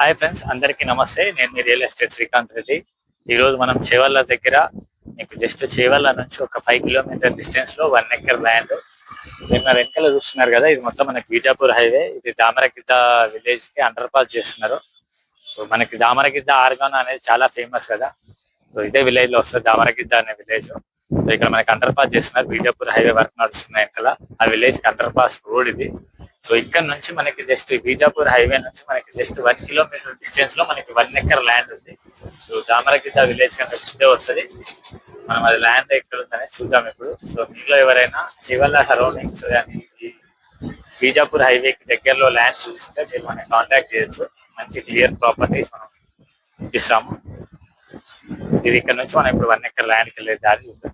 Hi friends అందరికీ నమస్తే. నేను మీ రియల్ ఎస్టేట్ శ్రీకాంత్ రెడ్డి. ఈ రోజు మనం చేవల్ల దగ్గర మీకు జస్ట్ చేవల్ల నుంచి ఒక ఫైవ్ కిలోమీటర్ డిస్టెన్స్లో వన్ ఎకర్ ల్యాండ్ మీరు నా వెనకాల చూస్తున్నారు కదా ఇది మొత్తం మనకి బీజాపూర్ హైవే ఇది దామరగిద్ద విలేజ్కి అండర్ పాస్ చేస్తున్నారు. సో మనకి దామరగిద్ద ఆర్గాన్ అనేది చాలా ఫేమస్ కదా. సో ఇదే విలేజ్లో వస్తుంది దామరగిద్ద అనే విలేజ్ సో ఇక్కడ మనకి అండర్ పాస్ చేస్తున్నారు బీజాపూర్ హైవే వర్క్ నడుస్తుంది వెనకాల. ఆ విలేజ్కి అండర్ పాస్ రోడ్ ఇది. సో ఇక్కడ నుంచి మనకి జస్ట్ బీజాపూర్ హైవే నుంచి మనకి జస్ట్ వన్ కిలోమీటర్ డిస్టెన్స్లో మనకి వన్ ఎకర్ ల్యాండ్ ఉంది. సో దామరగిద్ద విలేజ్ కంటే ముందే వస్తుంది. మనం అది ల్యాండ్ ఎక్కడ ఉందని చూద్దాం ఇప్పుడు. సో మీలో ఎవరైనా చివల్ల సరౌండింగ్స్ కానీ బీజాపూర్ హైవే కి దగ్గరలో ల్యాండ్ చూస్తే మీరు మనకి కాంటాక్ట్ చేయొచ్చు. మంచి క్లియర్ ప్రాపర్టీస్ మనం ఇస్తాము. ఇది ఇక్కడ నుంచి మనం ఇప్పుడు వన్ ఎకర్ ల్యాండ్కి వెళ్ళే దారి చూద్దాం.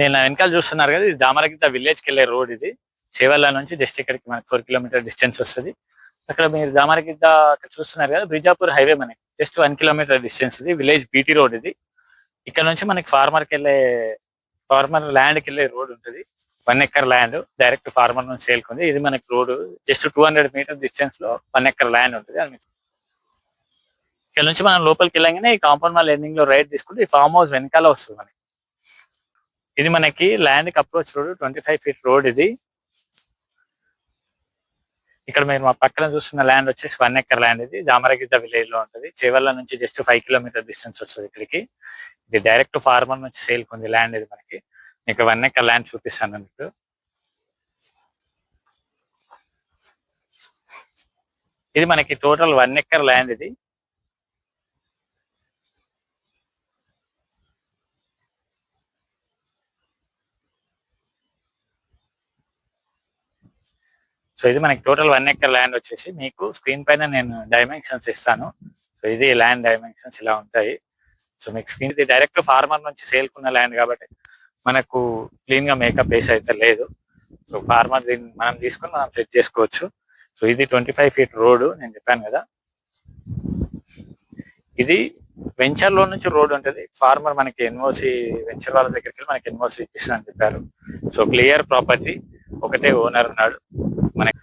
నేను వెనకాల చూస్తున్నారు కదా ఇది దామరగిద్ద విలేజ్కి వెళ్ళే రోడ్ ఇది. చేవల్ల నుంచి జస్ట్ ఇక్కడికి మనకి ఫోర్ కిలోమీటర్ డిస్టెన్స్ వస్తుంది. అక్కడ మీరు దామరగిద్ద అక్కడ చూస్తున్నారు కదా బీజాపూర్ హైవే మనకి. జస్ట్ వన్ కిలోమీటర్ డిస్టెన్స్ ఇది విలేజ్ బీటీ రోడ్ ఇది. ఇక్కడ నుంచి మనకి ఫార్మర్కి వెళ్ళే ఫార్మర్ ల్యాండ్కి వెళ్ళే రోడ్ ఉంటుంది. One acre land direct farmer నుంచి సేల్కుంది ఇది మనకి road just two hundred meter డిస్టెన్స్లో వన్ ఎక్కర్ ల్యాండ్ ఉంటుంది. అది ఇక్కడ నుంచి మనం లోపలికి వెళ్ళగానే ఈ కాంపౌండ్ మాల్ ఎండింగ్లో రైట్ తీసుకుంటే ఈ ఫార్మ్ హౌస్ వెనకాల వస్తుంది మనకి. ఇది మనకి ల్యాండ్కి approach road twenty five feet road ఇది. ఇక్కడ మీరు మా పక్కన చూస్తున్న ల్యాండ్ వచ్చేసి వన్ ఎక్కర్ ల్యాండ్ ఇది. జామరగిద్ద విలేజ్లో ఉంటుంది. చేవల్ల నుంచి జస్ట్ ఫైవ్ కిలోమీటర్ డిస్టెన్స్ వస్తుంది ఇక్కడికి. ఇది డైరెక్ట్ ఫార్మర్ నుంచి సేల్ ఉంది ల్యాండ్ ఇది మనకి. మీకు వన్ ఎక్కర్ ల్యాండ్ చూపిస్తాను మీకు. ఇది మనకి టోటల్ వన్ ఎక్కర్ ల్యాండ్ ఇది. సో ఇది మనకి టోటల్ వన్ ఎకర్ ల్యాండ్ వచ్చేసి మీకు స్క్రీన్ పైన నేను డైమెన్షన్స్ ఇస్తాను. సో ఇది ల్యాండ్ డైమెన్షన్స్ ఇలా ఉంటాయి. సో మీకు స్క్రీన్ ఇది డైరెక్ట్ ఫార్మర్ నుంచి సేల్కున్న ల్యాండ్ కాబట్టి మనకు క్లీన్గా మేకప్ వేసి అయితే లేదు. సో ఫార్మర్ దీన్ని మనం తీసుకొని మనం సెట్ చేసుకోవచ్చు. సో ఇది ట్వంటీ ఫైవ్ ఫీట్ రోడ్ నేను చెప్పాను కదా. ఇది వెంచర్లో నుంచి రోడ్ ఉంటుంది. ఫార్మర్ మనకి ఎన్ఓసి వెంచర్ వాళ్ళ దగ్గరికి వెళ్ళి మనకి ఎన్ఓసి ఇప్పిస్తానని చెప్పారు. సో క్లియర్ ప్రాపర్టీ ఒకటే ఓనర్ ఉన్నాడు. మనకి.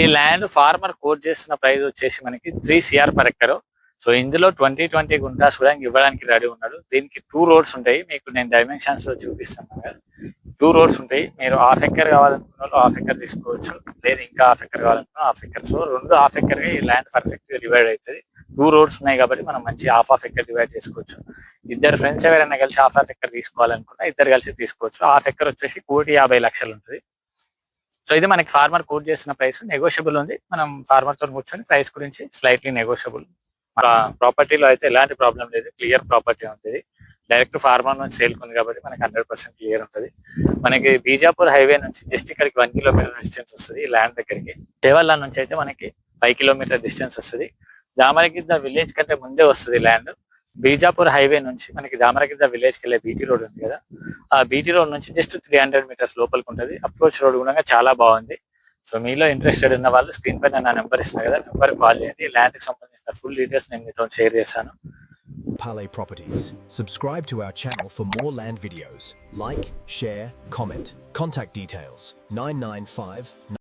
ఈ ల్యాండ్ ఫార్మర్ కోట్ చేస్తున్న ప్రైస్ వచ్చేసి మనకి three CR per acre so ఇందులో ట్వంటీ ట్వంటీ గుంటాస్ కూడా ఇవ్వడానికి రెడీ ఉన్నాడు. దీనికి టూ రోడ్స్ ఉంటాయి. మీకు నేను డైమెన్షన్స్లో చూపిస్తాను కదా. టూ రోడ్స్ ఉంటాయి. మీరు హాఫ్ ఎక్కర్ కావాలనుకున్న వాళ్ళు హాఫ్ ఎక్కర్ తీసుకోవచ్చు. లేదు ఇంకా హాఫ్ ఎక్కర్ కావాలనుకున్న హాఫ్ ఎక్కర్ సో రెండు హాఫ్ ఎక్కర్గా ఈ ల్యాండ్ పర్ఫెక్ట్గా డివైడ్ అవుతుంది. టూ రోడ్స్ ఉన్నాయి కాబట్టి మనం మంచి హాఫ్ హాఫ్ ఎక్కర్ డివైడ్ చేసుకోవచ్చు. ఇద్దరు ఫ్రెండ్స్ ఎవరైనా కలిసి హాఫ్ హాఫ్ ఎక్కర్ తీసుకోవాలనుకున్నా ఇద్దరు కలిసి తీసుకోవచ్చు. హాఫ్ ఎక్కర్ వచ్చేసి కోటి యాభై లక్షలు ఉంటుంది. సో ఇది మనకి ఫార్మర్ కోట్ చేసిన ప్రైస్ నెగోషియబుల్ ఉంది. మనం ఫార్మర్తో కూర్చొని ప్రైస్ గురించి స్లైట్లీ నెగోషియబుల్ మన ప్రాపర్టీలో అయితే ఎలాంటి ప్రాబ్లం లేదు. క్లియర్ ప్రాపర్టీ ఉంటుంది. డైరెక్ట్ ఫార్మర్ నుంచి సేల్ ఉంది కాబట్టి మనకి హండ్రెడ్ పర్సెంట్ క్లియర్ ఉంటుంది. మనకి బీజాపూర్ హైవే నుంచి జస్ట్ ఇక్కడికి వన్ కిలోమీటర్ డిస్టెన్స్ వస్తుంది ల్యాండ్ దగ్గరికి. దేవల్లా నుంచి అయితే మనకి ఫైవ్ కిలోమీటర్ డిస్టెన్స్ వస్తుంది. దామరగిద్ద విలేజ్ కంటే ముందే వస్తుంది ల్యాండ్ బీజాపూర్ హైవే నుంచి మనకి దామరగిద్ద విలేజ్కి వెళ్ళే బీటీ రోడ్ ఉంది కదా. ఆ బీటీ రోడ్ నుంచి జస్ట్ త్రీ హండ్రెడ్ మీటర్స్ లోపలికి ఉంటుంది. అప్రోచ్ రోడ్ కూడా చాలా బాగుంది. సో మీలో ఇంట్రెస్టెడ్ ఉన్న వాళ్ళు స్క్రీన్ పైన నా నెంబర్ ఇస్తున్నా కదా. నెంబర్ కాల్ చేయండి. ల్యాండ్కి సంబంధించిన ఫుల్ డీటెయిల్స్ నేను మీతో షేర్ చేస్తాను. Pale Properties. Subscribe to our channel for more land videos. Like, share, comment. Contact details. 995